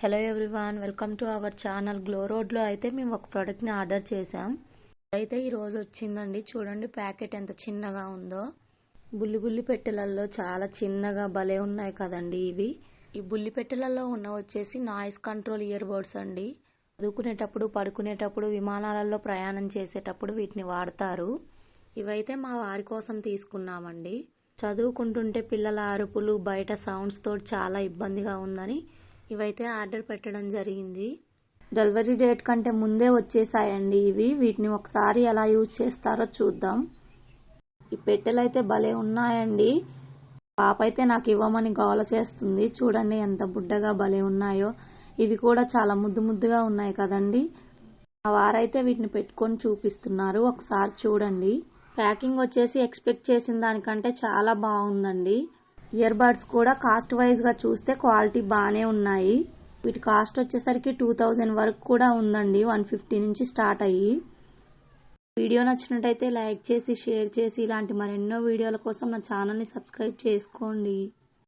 Hello everyone welcome to our channel glow రోడ్లో అయితే మేము ఒక ప్రోడక్ట్ని ఆర్డర్ చేసాం అయితే ఈరోజు వచ్చిందండి. చూడండి ప్యాకెట్ ఎంత చిన్నగా ఉందో. బుల్లి బుల్లి పెట్టెలలో చాలా చిన్నగా భలే ఉన్నాయి కదండి ఇవి. ఈ బుల్లి పెట్టెలలో ఉన్న వచ్చేసి నాయిస్ కంట్రోల్ ఇయర్ బడ్స్ అండి. చదువుకునేటప్పుడు పడుకునేటప్పుడు విమానాలలో ప్రయాణం చేసేటప్పుడు వీటిని వాడతారు. ఇవైతే మా వారి కోసం తీసుకున్నామండి. చదువుకుంటుంటే పిల్లల అరుపులు బయట సౌండ్స్ తోటి చాలా ఇబ్బందిగా ఉందని ఇవైతే ఆర్డర్ పెట్టడం జరిగింది. డెలివరీ డేట్ కంటే ముందే వచ్చేసాయండి ఇవి. వీటిని ఒకసారి ఎలా యూజ్ చేస్తారో చూద్దాం. ఈ పెట్టెలు అయితే భలే ఉన్నాయండి. పాప అయితే నాకు ఇవ్వమని గోల చేస్తుంది. చూడండి ఎంత బుడ్డగా భలే ఉన్నాయో. ఇవి కూడా చాలా ముద్దు ముద్దుగా ఉన్నాయి కదండి. ఆ వారైతే వీటిని పెట్టుకొని చూపిస్తున్నారు. ఒకసారి చూడండి. ప్యాకింగ్ వచ్చేసి ఎక్స్పెక్ట్ చేసిన దానికంటే చాలా బాగుందండి. ఇయర్ బడ్స్ కూడా కాస్ట్ వైజ్గా చూస్తే క్వాలిటీ బాగానే ఉన్నాయి. వీటి కాస్ట్ వచ్చేసరికి టూ థౌజండ్ వరకు కూడా ఉందండి. వన్ ఫిఫ్టీ నుంచి స్టార్ట్ అయ్యి. వీడియో నచ్చినట్టయితే లైక్ చేసి షేర్ చేసి ఇలాంటి మరెన్నో వీడియోల కోసం నా ఛానల్ని సబ్స్క్రైబ్ చేసుకోండి.